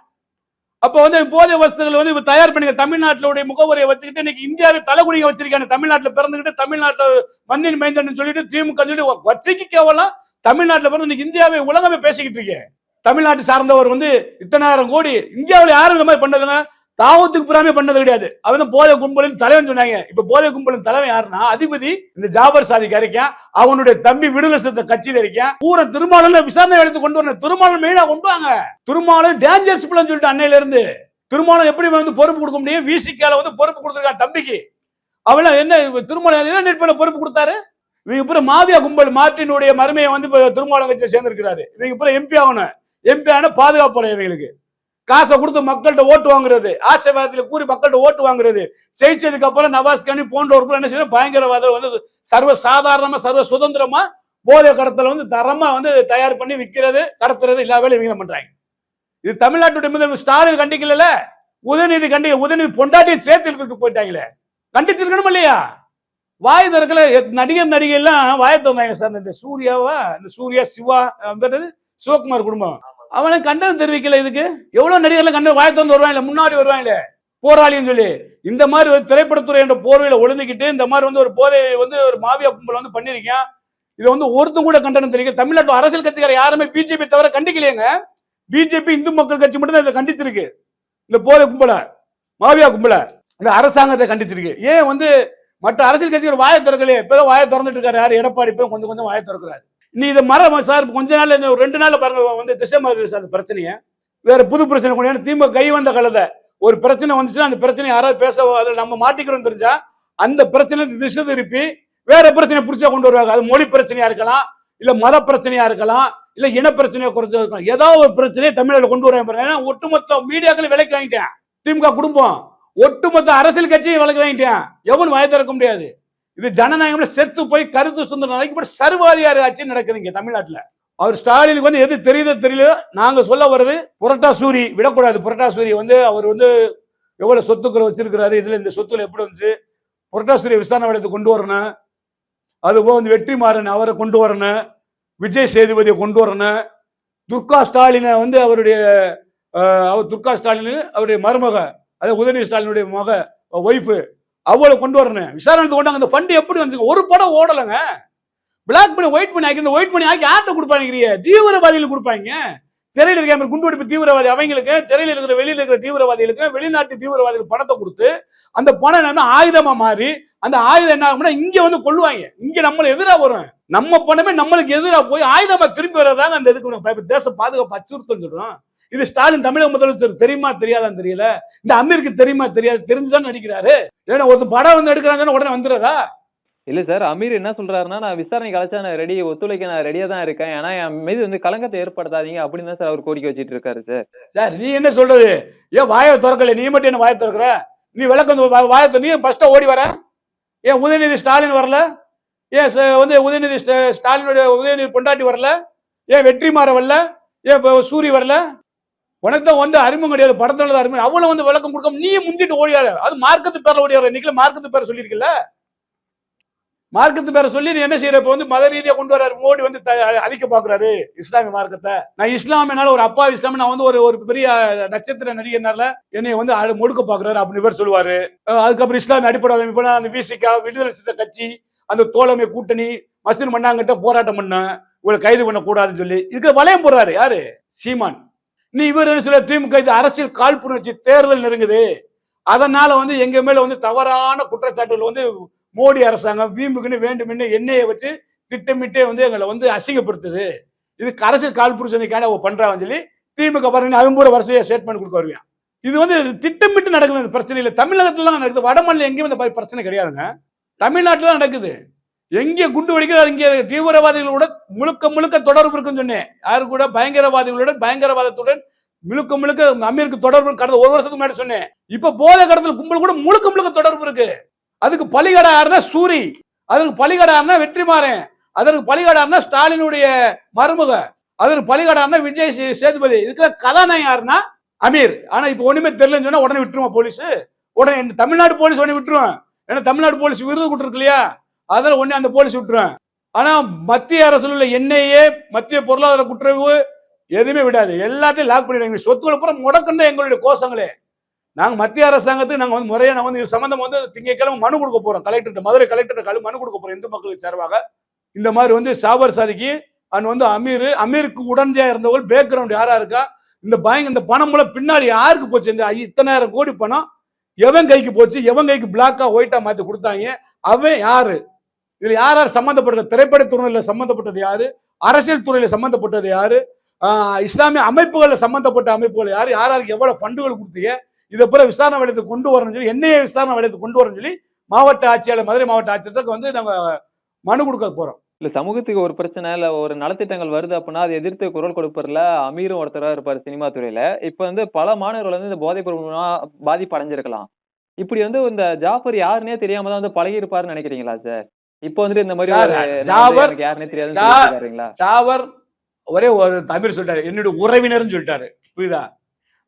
அப்போ வந்து போதை வசதிகள் வந்து இப்போ தயார் பண்ணி தமிழ்நாட்டிலுடைய முகவரியை வச்சுக்கிட்டு இன்னைக்கு இந்தியாவை தலைகுனிய வச்சிருக்காங்க. தமிழ்நாட்டுல பிறந்துகிட்டு தமிழ்நாட்டுல மண்ணின் மைந்தன் சொல்லிட்டு திமுக சொல்லிட்டு வச்சைக்கு கேவலம் தமிழ்நாட்டுல பிறந்து இன்னைக்கு இந்தியாவே உலகமே பேசிக்கிட்டு இருக்கேன் தமிழ்நாட்டு சார்ந்தவர் வந்து இத்தனாயிரம் கோடி இந்தியாவில் யாரும் இந்த மாதிரி பண்ணதுங்க தாவத்துக்கு புறாமே பண்ணது கிடையாது. அவன் தான் போதை கும்பலின் தலைவன் சொன்னாங்க. இப்ப போதை கும்பலின் தலைவன் யாருன்னா அதிபதி இந்த ஜாபர் சாதிக்கு இருக்கான். அவனுடைய தம்பி விடுதலை சிறுத்தை கட்சியில இருக்கான். பூரா திருமாவளவன்ல விசாரணை எடுத்து கொண்டு வரணும். திருமாவளவன் மெயினா கொண்டு வாங்க. திருமாவளவன் டேஞ்சர்ஸ் பிள்ளைன்னு சொல்லிட்டு அன்னையில இருந்து திருமாவளவன் எப்படி வந்து பொறுப்பு கொடுக்க முடியும்? விசிக்கால வந்து பொறுப்பு கொடுத்துருக்கான் தம்பிக்கு. அவன் என்ன திருமாவளவன் என்ன நெட்பில பொறுப்பு கொடுத்தாரு? இவங்க பூரா மாவியா கும்பல் மார்ட்டினுடைய மருமையை வந்து இப்ப திருமாவளவன் கட்சியை சேர்ந்திருக்கிறாரு. இவங்க பூரா எம்பி ஆகணும். எம்பி ஆன பாதுகாப்பு இவங்களுக்கு காசை கொடுத்து மக்கள்கிட்ட ஓட்டு வாங்குறது ஆசீர்வாதத்துல கூறி மக்கள்கிட்ட ஓட்டு வாங்குறது. ஜெயிச்சதுக்கு அப்புறம் நவாஸ் கனி போன்றவர்கள் என்ன செய்யணும்? பயங்கரவாதம் வந்து சர்வ சாதாரணமா சர்வ சுதந்திரமா போதை கடத்தல வந்து தரமா வந்து தயார் பண்ணி விற்கிறது கடத்துறது எல்லா வேலையும் இவங்க பண்றாங்க. இது தமிழ்நாட்டுடைய முதல் ஸ்டாலின் கண்டிக்கல உதயநிதி கண்டி உதயநிதி பொண்டாட்டியை சேர்த்து இழுத்துட்டு போயிட்டாங்களே. கண்டிச்சிருக்கணும் இல்லையா? வாய் திறக்கல. நடிகர் நடிகை எல்லாம் வாய திறந்தாங்க சார். இந்த சூர்யாவா? இந்த சூர்யா சிவா அந்த சிவகுமார் குடும்பம். அவனை கண்டனம் தெரிவிக்கல இதுக்கு. எவ்வளவு நடிகர்ல கண்டனம் வாயை திறந்து வருவாங்க முன்னாடி வருவாங்களே போராளின்னு சொல்லி. இந்த மாதிரி ஒரு திரைப்படத்துறை என்ற போர்வையில ஒழுந்துக்கிட்டு இந்த மாதிரி வந்து ஒரு போதை வந்து ஒரு மாவியா கும்பல் வந்து பண்ணிருக்கேன் இதை வந்து ஒருத்தம் கூட கண்டனம் தெரிவிக்க தமிழ்நாட்டு அரசியல் கட்சிக்கார யாருமே பிஜேபி தவிர கண்டிக்கலையேங்க. பிஜேபி இந்து மக்கள் கட்சி மட்டும் தான் இதை கண்டிச்சிருக்கு. இந்த போதை கும்பலை மாவியா கும்பலை இந்த அரசாங்கத்தை கண்டிச்சிருக்கு. ஏன் வந்து மற்ற அரசியல் கட்சிகள் வாயை திறக்கலையே இப்பதான் வாயை திறந்துட்டு இருக்காரு. யார்? எடப்பாடி இப்போ கொஞ்சம் கொஞ்சம் வாயை திறக்கிறாரு. நீ இதை மரம் சார் கொஞ்ச நாள் இந்த ரெண்டு நாள் பாருங்க வந்து திசை மாதிரி சார் அந்த பிரச்சனையை. வேற புது பிரச்சனை கொண்டு திமுக கை வந்த கலதை ஒரு பிரச்சனை வந்துச்சுன்னா அந்த பிரச்சனை யாராவது பேச அதில் நம்ம மாட்டிக்கிறோம் தெரிஞ்சா அந்த பிரச்சனை திசை திருப்பி வேற பிரச்சனை பிடிச்சா கொண்டு வருவாங்க. அது மொழி பிரச்சனையா இருக்கலாம் இல்ல மத பிரச்சனையா இருக்கலாம் இல்ல இன பிரச்சனையா குறைஞ்சா இருக்கலாம். ஏதாவது ஒரு பிரச்சனையை தமிழ்ல கொண்டு வருவாங்க பாருங்க. ஏன்னா ஒட்டுமொத்த மீடியாக்களை விலைக்கு வாங்கிட்டேன். திமுக குடும்பம். ஒட்டுமொத்த அரசியல் கட்சியை விலைக்கு வாங்கிட்டேன். எவனும் வாய திறக்க முடியாது. இது ஜனநாயகம்ல செத்து போய் கருத்து சுதந்திரம் நினைக்கப்பட்டு சர்வாதிகார ஆட்சி நடக்குது இங்க தமிழ்நாட்டுல. அவர் ஸ்டாலினுக்கு வந்து எது தெரியுதோ தெரியல நாங்க சொல்ல வர்றது புரட்டா சூரி விடக்கூடாது. புரட்டா சூரி வந்து அவர் வந்து எவ்வளவு சொத்துக்களை வச்சிருக்கிறாரு இதுல இந்த சொத்துல எப்படி வந்துச்சு புரட்டா சூரிய விசாரணை வளையத்தை கொண்டு வரணும். அதுபோக வந்து வெற்றிமாறன் அவரை கொண்டு வரணும். விஜய் சேதுபதியை கொண்டு வரணும். துர்கா ஸ்டாலினை வந்து அவருடைய அவர் துர்கா ஸ்டாலின் அவருடைய மருமக அதாவது உதயநிதி ஸ்டாலினுடைய மக ஒய்ஃபு அவ்வளோ கொண்டு வரணும். விசாரணை கொண்டாங்க. அந்த ஃபண்ட் எப்படி வந்துச்சு? ஒரு படம் ஓடலைங்க. பிளாக் பண்ணி ஒயிட் பண்ணி ஆக்கி இந்த ஒயிட் பண்ணி ஆக்கி யார்கிட்ட கொடுப்பாங்க தீவிரவாதிகளுக்கு கொடுப்பாங்க. சிறையில் இருக்க குண்டு வெடிப்பு தீவிரவாதி அவங்களுக்கு சிறையில் இருக்கிற வெளியில இருக்கிற தீவிரவாதிகளுக்கு வெளிநாட்டு தீவிரவாதிகள் பணத்தை கொடுத்து அந்த பணம் என்னன்னா ஆயுதமா மாறி அந்த ஆயுதம் என்ன ஆகும்னா இங்க வந்து கொள்ளுவாங்க இங்க நம்மள எதிரா வரும். நம்ம பணமே நம்மளுக்கு எதிரா போய் ஆயுதமா திரும்பி வர்றதாங்க அந்த இதுக்கு தேச பாதுகாப்பு அச்சுறுத்தல் சொல்றோம். இது ஸ்டாலின் தமிழக முதலமைச்சர் தெரியுமா தெரியாதான்னு தெரியல. இந்த அமீருக்கு தெரியுமா தெரியாது தெரிஞ்சுதான் நடிக்கிறாரு. ஏன்னா ஒரு படம் வந்து எடுக்கிறாங்கன்னு உடனே வந்துடுறதா இல்ல சார் அமீர் என்ன சொல்றாருன்னா நான் விசாரணை கலைச்சா நான் ரெடி ஒத்துழைக்க நான் ரெடியா தான் இருக்கேன். ஏன்னா என் மீது வந்து கலங்கத்தை ஏற்படுத்தாதீங்க அப்படின்னு தான் சார் அவர் கோரிக்கை வச்சிட்டு இருக்காரு சார். சார் நீ என்ன சொல்றது? ஏன் வாயை திறக்கல? நீ மட்டும் என்ன வாயை திறக்கிற? நீ விளக்கம் வாயை நீ ஃபர்ஸ்டா ஓடி வர? ஏன் உதயநிதி ஸ்டாலின் வரல? ஏன் வந்து உதயநிதி ஸ்ட- ஸ்டாலினுடைய உதயநிதி பொண்டாட்டி வரல? ஏன் வெற்றிமாற வரல? ஏன் சூரி வரல? உனக்கு தான் வந்து அறிமுகம் கிடையாது படத்துல அறிமுகம். அவ்வளோ வந்து விளக்கம் கொடுக்க நீ முந்திட்டு ஓடியாரு. அது மார்க்கத்து பேரில் ஓடியாரு. இன்னைக்கு மார்க்கத்து பேரை சொல்லியிருக்கல மார்க்கத்து பேரை சொல்லி நீ என்ன செய்யற? இப்போ வந்து மத ரீதியா கொண்டு வர்றாரு மோடி வந்து த- அழிக்க பாக்குறாரு இஸ்லாமிய மார்க்கத்தை. நான் இஸ்லாமியனால ஒரு அப்பா இஸ்லாமிய நான் வந்து ஒரு ஒரு பெரிய நட்சத்திர நடிகர்னால என்னை வந்து அழு- முடுக்க பாக்குறாரு அப்படின்னு இவர் சொல்லுவாரு. அதுக்கப்புறம் இஸ்லாமிய அடிப்படை அமைப்பு அந்த விசிகா விடுதலை சித்த கட்சி அந்த தோழமை கூட்டணி மசின் மண்ணாங்கிட்ட போராட்டம் பண்ண இவளை கைது பண்ணக்கூடாதுன்னு சொல்லி. இதுக்கு வளையம் போடுறாரு யாரு? சீமான். நீ இவர் சில திமுக இது அரசியல் காழ்ப்புணர்ச்சி தேர்தல் நெருங்குது. அதனால வந்து எங்க மேல வந்து தவறான குற்றச்சாட்டுகள் வந்து மோடி அரசாங்கம் வீம்புக்குன்னு வேண்டுமென்னு எண்ணெயை வச்சு திட்டமிட்டே வந்து எங்களை வந்து அசிங்கப்படுத்துது. இதுக்கு அரசியல் காழ்ப்புணர்ச்சிக்கான பண்றாங்கன்னு சொல்லி திமுக பாருங்க ஐம்பது வருஷம் ஸ்டேட்மெண்ட் கொடுக்க வருவான் இது வந்து திட்டமிட்டு நடக்குது இந்த பிரச்சனை இல்லை தமிழகத்துல தான் நடக்குது. வடமாநிலம் எங்கேயும் இந்த பிரச்சனை கிடையாதுங்க. தமிழ்நாட்டில் தான் நடக்குது. எங்கே குண்டு வெடிக்கிறார் இங்கே தீவிரவாதிகளோட முழுக்க முழுக்க தொடர்பு இருக்குன்னு சொன்னேன். யாரு கூட? பயங்கரவாதிகளுடன் பயங்கரவாதத்துடன் முழுக்க முழுக்க அமீருக்கு தொடர்பு கடந்த ஒரு வருஷத்துக்கு முன்னாடி சொன்னேன். இப்ப போதை கடத்தல் கும்பல் கூட முழுக்க முழுக்க தொடர்பு இருக்கு. அதுக்கு பலிகடாருனா சூரி. அதுக்கு பலிகடாருனா வெற்றிமாறன். அதற்கு பலிகடாருனா ஸ்டாலினுடைய மருமக. அதற்கு பலிகடாருனா விஜய் சேதுபதி. இதுக்கு கதாநாயகம் யாருன்னா அமீர். ஆனா இப்ப ஒண்ணுமே தெரியலன்னு சொன்னா உடனே விட்டுருவான் போலீஸ். உடனே இந்த தமிழ்நாடு போலீஸ் உடனே விட்டுருவான் ஏன்னா தமிழ்நாடு போலீஸ் விருது கொடுத்துருக்கு இல்லையா? அதனால உடனே அந்த போலீஸ் விட்டுருவேன். ஆனா மத்திய அரசில் உள்ள என்ஐஏ மத்திய பொருளாதார குற்றவு எதுவுமே விடாது. எல்லாத்தையும் லாக் பண்ணிடுவாங்க சொத்துக்களை பூரா முடக்கணும் எங்களுடைய கோஷங்களே. நாங்கள் மத்திய அரசாங்கத்துக்கு நாங்கள் வந்து முறையாக நாங்கள் வந்து சம்மந்தம் வந்து திங்கட்கிழமை மனு கொடுக்க போகிறோம் கலெக்டர் மதுரை கலெக்டர் கழு மனு கொடுக்க போகிறோம் இந்து மக்களுக்கு சார்பாக. இந்த மாதிரி வந்து சாபர் சாதிக்கு அண்ட் வந்து அமீர் அமீருக்கு உடனடியாக இருந்தவர்கள் பேக்ரவுண்ட் யாராக இருக்கா? இந்த பயங்க இந்த பணம் மூலம் பின்னாடி யாருக்கு போச்சு? இந்த இத்தனாயிரம் கோடி பணம் எவன் கைக்கு போச்சு? எவன் கைக்கு பிளாக்கா ஒயிட்டா மாற்றி கொடுத்தாங்க? அவன் யாரு? இதுல யார் யார் திரைப்பட திரைப்படத்துறையில சம்மந்தப்பட்டது யாரு? அரசியல் துறையில சம்மந்தப்பட்டது யாரு? இஸ்லாமிய அமைப்புகள்ல சம்மந்தப்பட்ட அமைப்புகள் யாரு? யார் யாருக்கு எவ்வளவு ஃபண்டுகள் கொடுத்தீங்க? இதை பூரா விசாரணை வளையத்துக்கு கொண்டு வரணும்னு சொல்லி என்னைய விசாரணை வளையத்துக்கு கொண்டு வரணும்னு சொல்லி மாவட்ட ஆட்சியாளர் மதுரை மாவட்ட ஆட்சியருக்கு வந்து நாங்க மனு கொடுக்க போறோம். இல்ல சமூகத்துக்கு ஒரு பிரச்சனை இல்ல. ஒரு நலத்திட்டங்கள் வருது அப்படின்னா அதை எதிர்த்து குரல் கொடுப்பதுல அமீரும் ஒருத்தரா இருப்பாரு சினிமா துறையில. இப்ப வந்து பல மாணவர்கள் வந்து இந்த போதைப் பொருள் பாதிப்பு அடைஞ்சிருக்கலாம். இப்படி வந்து இந்த ஜாஃபர் யாருன்னே தெரியாம தான் வந்து பழகி இருப்பாருன்னு நினைக்கிறீங்களா சார்? இப்போ வந்துட்டு இந்த மாதிரி எனக்கு யாருன்னே தெரியாதுன்னு ஜா- சொல்லிருக்காருங்களா சாவர் ஒரே ஒரு தமிழ் சொல்லிட்டாரு. என்னுடைய உறவினர்னு சொல்லிட்டாரு. புரியுதா?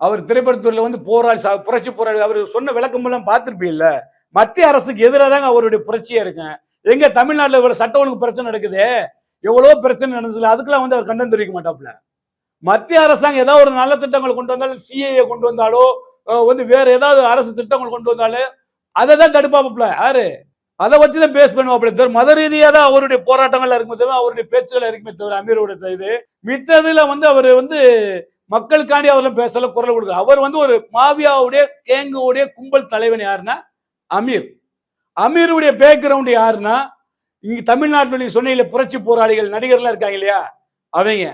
அவர் திரைப்படத்துறையில வந்து போராளி சா- புரட்சி போராளி. அவர் சொன்ன விளக்கம் எல்லாம் பார்த்திருப்பீல்ல மத்திய அரசுக்கு எதிராக தாங்க அவருடைய புரட்சியா இருக்கேன். எங்க தமிழ்நாட்டுல இவ்வளவு சட்ட ஒழுங்கு பிரச்சனை நடக்குது? எவ்வளவோ பிரச்சனை நடந்ததுல அதுக்கெல்லாம் வந்து அவர் கண்டம் தெரிவிக்க மாட்டாப்ல மத்திய அரசாங்கம் ஏதாவது ஒரு நல்ல திட்டங்கள் கொண்டு வந்தாலும் சிஏஏ கொண்டு வந்தாலோ வந்து வேற ஏதாவது அரசு திட்டங்கள் கொண்டு வந்தாலும் அதை தான் தடுப்பாப்புல. யாரு? அதை வச்சு தான் பேஸ் பண்ணுவாப்புல தவிர மத ரீதியாக தான் அவருடைய போராட்டங்கள் இருக்குமே தவிர அவருடைய பேச்சுகள் இருக்குமே தவிர அமீரோட இது மித்ததுல வந்து அவர் வந்து மக்களுக்காண்டி அவரெல்லாம் பேசல குரல் கொடுக்க அவர் வந்து ஒரு மாவியாவுடைய கேங்குடைய கும்பல் தலைவன் யாருன்னா? அமீர். அமீருடைய பேக்ரவுண்ட் யாருன்னா? இங்க தமிழ்நாட்டில் நீங்க சொன்னீங்க புரட்சி போராளிகள் நடிகர்லாம் இருக்காங்க இல்லையா? அவங்க.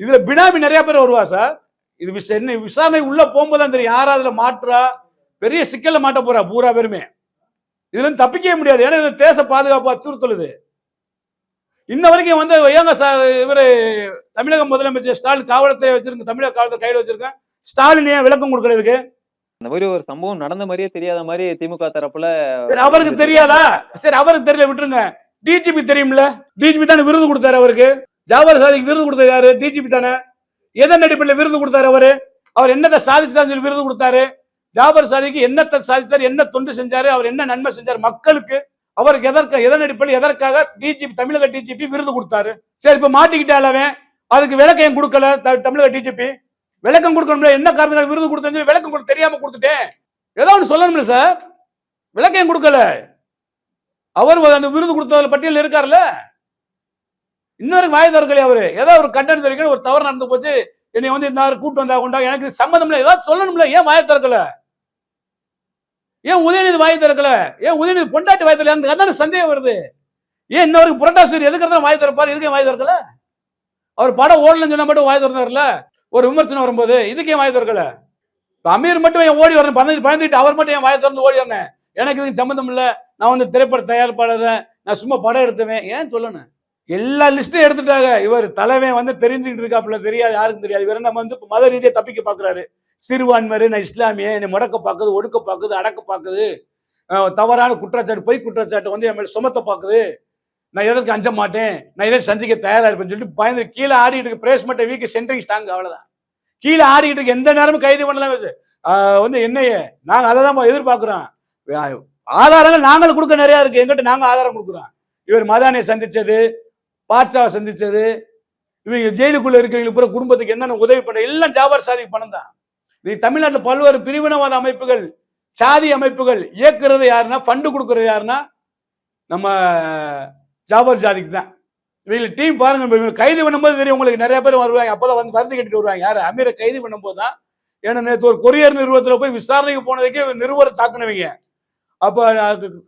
இதுல பினாமி நிறைய பேர் வருவா சார் இது விச- என்ன விசாரணை உள்ள போகும்போது தான் தெரியும். யாராவது அதுல மாற்றா? பெரிய சிக்கலில் மாட்ட போறா பூரா பேருமே. இதுல இருந்து தப்பிக்கவே முடியாது. ஏன்னா இது தேச பாதுகாப்பு அச்சுறுத்தலுது இன்ன வரைக்கும் வந்து ஏங்க சார் இவரு தமிழக முதலமைச்சர் ஸ்டாலின் காவலத்தை வச்சிருக்க தமிழக காவலத்தை கையில் வச்சிருக்கேன் ஸ்டாலின் ஏன் விளக்கம் கொடுக்கறதுக்கு இந்த மாதிரி ஒரு சம்பவம் நடந்த மாதிரியே தெரியாத மாதிரி திமுக தரப்புல சரி, அவருக்கு தெரியாதா? சரி அவருக்கு தெரியல விட்டுருங்க. டிஜிபி தெரியும்ல? டிஜிபி தானே விருது கொடுத்தாரு அவருக்கு. ஜாவர் சாதிக்கு விருது கொடுத்தது யாரு? டிஜிபி தானே. எதன் அடிப்படையில் விருது கொடுத்தாரு அவரு? அவர் என்னத்தை சாதிச்சாருன்னு சொல்லி விருது கொடுத்தாரு. ஜாபர் சாதிக்கு என்னத்தை சாதித்தார் என்ன தொண்டு செஞ்சாரு அவர் என்ன நன்மை செஞ்சார் மக்களுக்கு அவருக்கு எதற்கு எதன் அடிப்படையில் எதற்காக டிஜிபி தமிழக டிஜிபி விருது கொடுத்தாரு? சரி இப்ப மாட்டிக்கிட்டாலவே அதுக்கு விளக்கம் ஏன் கொடுக்கல த- தமிழக டிஜிபி விளக்கம் கொடுக்கணும்ல என்ன காரணங்கள் விருது கொடுத்தேன் விளக்கம் கொடுத்து தெரியாம கொடுத்துட்டேன். ஏதோ ஒன்று சொல்லணும்ல சார் விளக்கம் கொடுக்கல? அவர் அந்த விருது கொடுத்தவர்கள் பட்டியல் இருக்கார்ல இன்னொரு வாய் அவர் அவரு ஏதோ ஒரு கண்டனம் தெரிவிக்கிற ஒரு தவறு நடந்து போச்சு. என்னை வந்து இந்த கூட்டு வந்தா கொண்டா எனக்கு சம்மந்தம் இல்லை. ஏதாவது சொல்லணும்ல ஏன் வாயை திறக்கல? ஏன் உதயநிதி வாய் திறக்கல? ஏன் உதயநிதி பொண்டாட்டி வாய் திறக்கல? எனக்கு அதான சந்தேகம் வருது. ஏன் இன்னொரு புரட்டாசூரி எதுக்கு வாய் திறப்பாரு? இதுக்கே வாய் திறக்கல? அவர் படம் ஓடலன்னு சொன்னா மட்டும் வாய் திறந்தார்ல ஒரு விமர்சனம் வரும்போது இதுக்கு ஏன் வாய் திறக்கல? இப்ப அமீர் மட்டும் ஏன் ஓடி வரணும்? பதினஞ்சு பயந்துட்டு அவர் மட்டும் என் வாயை திறந்து ஓடி வரணும்? எனக்கு இதுக்கு சம்மந்தம் இல்ல. நான் வந்து திரைப்பட தயாரிப்பாளர் நான் சும்மா படம் எடுத்துவேன். ஏன் சொல்லணும்? எல்லா லிஸ்ட்டும் எடுத்துட்டாங்க. இவர் தலைவன் வந்து தெரிஞ்சுக்கிட்டு இருக்காப்புல. தெரியாது யாருக்கும் தெரியாது. இவர் நம்ம வந்து மத ரீதியை தப்பிக்க பாக்குறாரு. சிறுபான்மையர் நான் இஸ்லாமிய என்னை முடக்க பார்க்குது ஒடுக்க பார்க்குது அடக்க பார்க்குது தவறான குற்றச்சாட்டு பொய் குற்றச்சாட்டு வந்து என் மேலே சுமத்த பார்க்குது நான் எதற்கு அஞ்ச மாட்டேன்? நான் எதை சந்திக்க தயாராக இருப்பேன்னு சொல்லிட்டு பயந்து கீழே ஆடிட்டு இருக்கு பிரேஸ் மட்டும் வீக்கு சென்ட்ரிங் ஸ்டாங் அவ்வளோதான் கீழே ஆடிக்கிட்டு இருக்கு எந்த நேரமும் கைது பண்ணலாம் இது. வந்து என்னையே நாங்கள் அதை தான் எதிர்பார்க்குறோம் ஆதாரங்கள் நாங்கள் கொடுக்க நிறையா இருக்குது எங்கிட்ட நாங்கள் ஆதாரம் கொடுக்குறோம். இவர் மதானியை சந்தித்தது பாட்சாவை சந்திச்சது இவங்க ஜெயிலுக்குள்ள இருக்கிறவங்களுக்கு பூரா குடும்பத்துக்கு என்னென்ன உதவி பண்ண எல்லாம் ஜாபர் சாதிக்கு பணம் தான் நீ தமிழ்நாட்டில் பல்வேறு பிரிவினவாத அமைப்புகள் சாதி அமைப்புகள் இயக்குறது யாருன்னா ஃபண்டு கொடுக்கறது யாருன்னா நம்ம ஜாபர் ஜாதிக்கு தான். இவங்க டீம் பாருங்க இவங்க கைது பண்ணும்போது தெரியும் உங்களுக்கு நிறைய பேர் வருவாங்க. அப்போதான் வந்து வந்து கட்டிட்டு வருவாங்க. யார்? அமீரை கைது பண்ணும்போது தான். ஏன்னா நேற்று ஒரு கொரியர் நிறுவனத்தில் போய் விசாரணைக்கு போனதுக்கே நிறுவனம் தாக்குனவங்க. அப்போ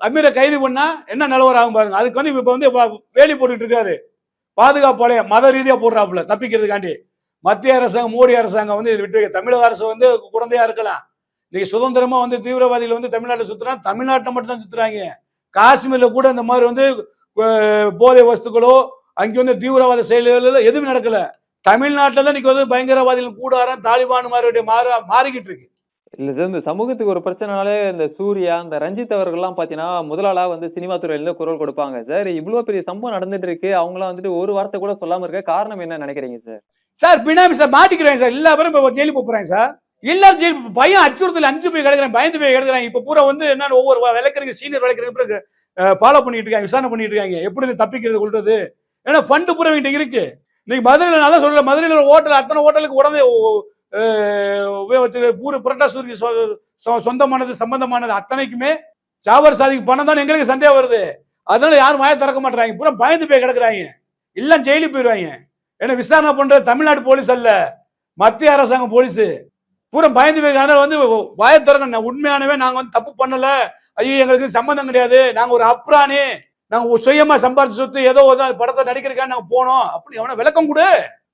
அமீரை கைது பண்ணால் என்ன நிலவரம் ஆகும் பாருங்க. அதுக்கு வந்து இப்போ வந்து வேலி போட்டுட்டு இருக்காரு. பாதுகாப்பு மத ரீதியாக போடுறாப்புல தப்பிக்கிறதுக்காண்டி. மத்திய அரசாங்கம் மோடி அரசாங்கம் வந்து விட்டு வைக்க. தமிழக அரசு வந்து குழந்தையா இருக்கலாம். இன்னைக்கு சுதந்திரமா வந்து தீவிரவாதிகள் வந்து தமிழ்நாட்டில் சுத்துறாங்க. தமிழ்நாட்டை மட்டும் தான் சுத்துறாங்க. காஷ்மீர்ல கூட இந்த மாதிரி வந்து போதை வஸ்துக்களோ அங்கே வந்து தீவிரவாத செயல்கள் எதுவும் நடக்கல. தமிழ்நாட்டில் தான் இன்னைக்கு வந்து பயங்கரவாதிகள் கூடாரம் தாலிபான் மாதிரி மாற மாறிக்கிட்டு இருக்கு. இல்ல சார் இந்த சமூகத்துக்கு ஒரு பிரச்சனைனாலே இந்த சூர்யா இந்த ரஞ்சித் அவர்கள்லாம் பாத்தீங்கன்னா முதலாளா வந்து சினிமா துறையில குரல் கொடுப்பாங்க. சார் இவ்வளவு பெரிய சம்பவம் நடந்துட்டு இருக்கு. அவங்களாம் வந்துட்டு ஒரு வார்த்தை கூட சொல்லாம இருக்க காரணம் என்ன நினைக்கிறீங்க சார்? சார் பினாமி சார் மாட்டிக்கிறேன் சார். எல்லா பேரும் இப்போ ஜெயிலுக்கு போகிறேன் சார். எல்லாரும் ஜெயில் பையன் அச்சுறுத்தல் அஞ்சு போய் கிடக்குறாங்க பயந்து போய் கிடக்குறாங்க இப்போ பூரா வந்து என்ன ஒவ்வொரு விளக்குறீங்க சீனியர் விளக்குறீங்க பிறகு ஃபாலோ பண்ணிட்டு இருக்காங்க விசாரணை பண்ணிட்டு இருக்காங்க. எப்படி தப்பிக்கிறது கொள்றது ஏன்னா ஃபண்டு பூரா வீட்டு இருக்கு. இன்னைக்கு மதுரையில் நல்லா சொல்லல மதுரையில் ஹோட்டல் அத்தனை ஹோட்டலுக்கு உடனே அஹ், உபயோகிச்சு பூரா புரட்டாசூருக்கு சொ- சொ- சொந்தமானது சம்பந்தமானது அத்தனைக்குமே சாவர் சாதிக்கு பணம் தான் எங்களுக்கு சந்தேகம் வருது. அதனால யாரும் வாயை திறக்க மாட்டாங்க பூரா பயந்து போய் கிடக்குறாங்க. எல்லாம் ஜெயிலுக்கு போயிடுவாங்க ஏன்னா விசாரணை பண்ற தமிழ்நாடு போலீஸ் அல்ல மத்திய அரசாங்கம் போலீஸ். பூரா பயந்து போய் அதனால வந்து வாயை உண்மையானவே நாங்க வந்து தப்பு பண்ணல. ஐயோ எங்களுக்கு சம்பந்தம் கிடையாது. நாங்க ஒரு அப்ராணி. நாங்க சுயமா சம்பாரிச்சு சொத்து ஏதோ ஒரு படத்தை நடிக்கிறதுக்காக நாங்க போனோம். அப்படி எவனா விளக்கம் கொடு.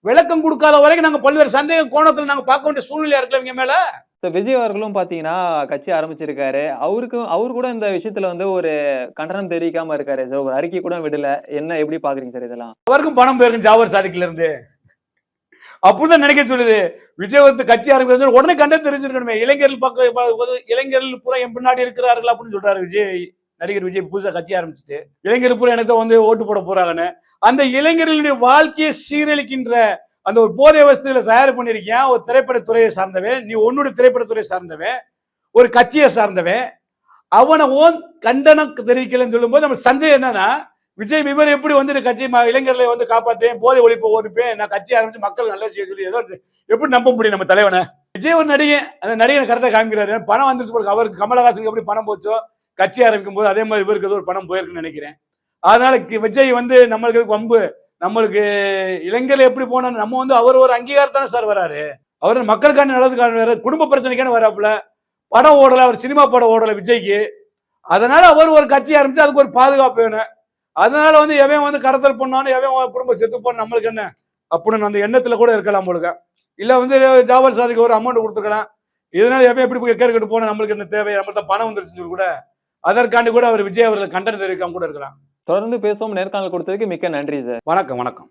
விளக்கம் கொடுக்காத வரைக்கும் நாங்க பல்வேறு சந்தேக கோணத்துல நாங்க பார்க்க வேண்டிய சூழ்நிலையா இருக்கல இவங்க மேல? ஸோ விஜய் அவர்களும் பாத்தீங்கன்னா கட்சி ஆரம்பிச்சிருக்காரு. அவருக்கும் அவர் கூட இந்த விஷயத்துல வந்து ஒரு கண்டனம் தெரிவிக்காம இருக்காரு. சார் ஒரு அறிக்கை கூட விடல. என்ன எப்படி பாக்குறீங்க சார் இதெல்லாம்? அவருக்கும் பணம் போயிருக்கும் ஜாவர் சாதிக்கல இருந்து அப்படிதான் நினைக்க சொல்லுது. விஜய் வந்து கட்சி ஆரம்பிக்கிறது உடனே கண்டனம் தெரிஞ்சிருக்கணுமே. இளைஞர்கள் பக்கம் இளைஞர்கள் பூரா என் பின்னாடி இருக்கிறார்கள் அப்படின்னு சொல்றாரு விஜய். நடிகர் விஜய் புதுசா கட்சி ஆரம்பிச்சுட்டு. இளைஞர் பூரா எனக்கு வந்து ஓட்டு போட போறாங்கன்னு. அந்த இளைஞர்களுடைய வாழ்க்கையை சீரழிக்கின்ற அந்த ஒரு போதை வசதிகளை தயார் பண்ணியிருக்கியா? ஒரு திரைப்படத்துறையை சார்ந்தவன் நீ உன்னோட திரைப்படத் துறையை சார்ந்தவன் ஒரு கட்சியை சார்ந்தவன் அவனை ஓன் கண்டனம் தெரிவிக்கலன்னு சொல்லும்போது நம்ம சந்தேகம் என்னன்னா விஜய் விவர் எப்படி வந்து இந்த கட்சி இளைஞர்களை வந்து காப்பாற்றுவேன் போதை ஒழிப்பு ஒழிப்பேன் நான் கட்சி ஆரம்பிச்சு மக்கள் நல்லா செய்ய சொல்லி ஏதோ எப்படி நம்ப முடியும் நம்ம தலைவனை? விஜய் ஒரு நடிகன். அந்த நடிகனை கரெக்டாக காமிக்கிறாரு. பணம் வந்துருச்சு போல அவருக்கு கமலஹாசனுக்கு எப்படி பணம் போச்சோ? கட்சி ஆரம்பிக்கும் போது அதே மாதிரி இவருக்கு ஏதோ ஒரு பணம் போயிருக்குன்னு நினைக்கிறேன். அதனால கி- விஜய் வந்து நம்மளுக்கு எதுக்கு வம்பு? நம்மளுக்கு இளைஞர்கள் எப்படி போனா நம்ம வந்து அவர் ஒரு அங்கீகாரத்தானே சார் வராரு. அவர் மக்களுக்கான நல்லதுக்கான வர குடும்ப பிரச்சனைக்கான வராப்புல. படம் ஓடலை அவர் சினிமா படம் ஓடலை விஜய்க்கு. அதனால அவர் ஒரு கட்சி ஆரம்பிச்சு அதுக்கு ஒரு பாதுகாப்பு வேணும். அதனால வந்து எவன் வந்து கடத்தல் பண்ணாலும் எவன் குடும்பம் செத்து போன நம்மளுக்கு என்ன? அப்படின்னு அந்த எண்ணத்துல கூட இருக்கலாம் போலுங்க இல்ல வந்து ஜாபர் சாதிக்கு ஒரு அமௌண்ட் கொடுத்துருக்கலாம். இதனால எவன் எப்படி போய் கேட்கிட்டு போனா நம்மளுக்கு என்ன தேவை? நம்மள்ட்ட பணம் வந்துருச்சுன்னு சொல்லி கூட அதற்காண்டி கூட அவர் விஜய் அவர்கள் கண்டனம் தெரிவிக்காம கூட இருக்கலாம். தொடர்ந்து பேசுவோம். நேர்காணல் கொடுத்ததுக்கு மிக்க நன்றி சார். வணக்கம் வணக்கம்.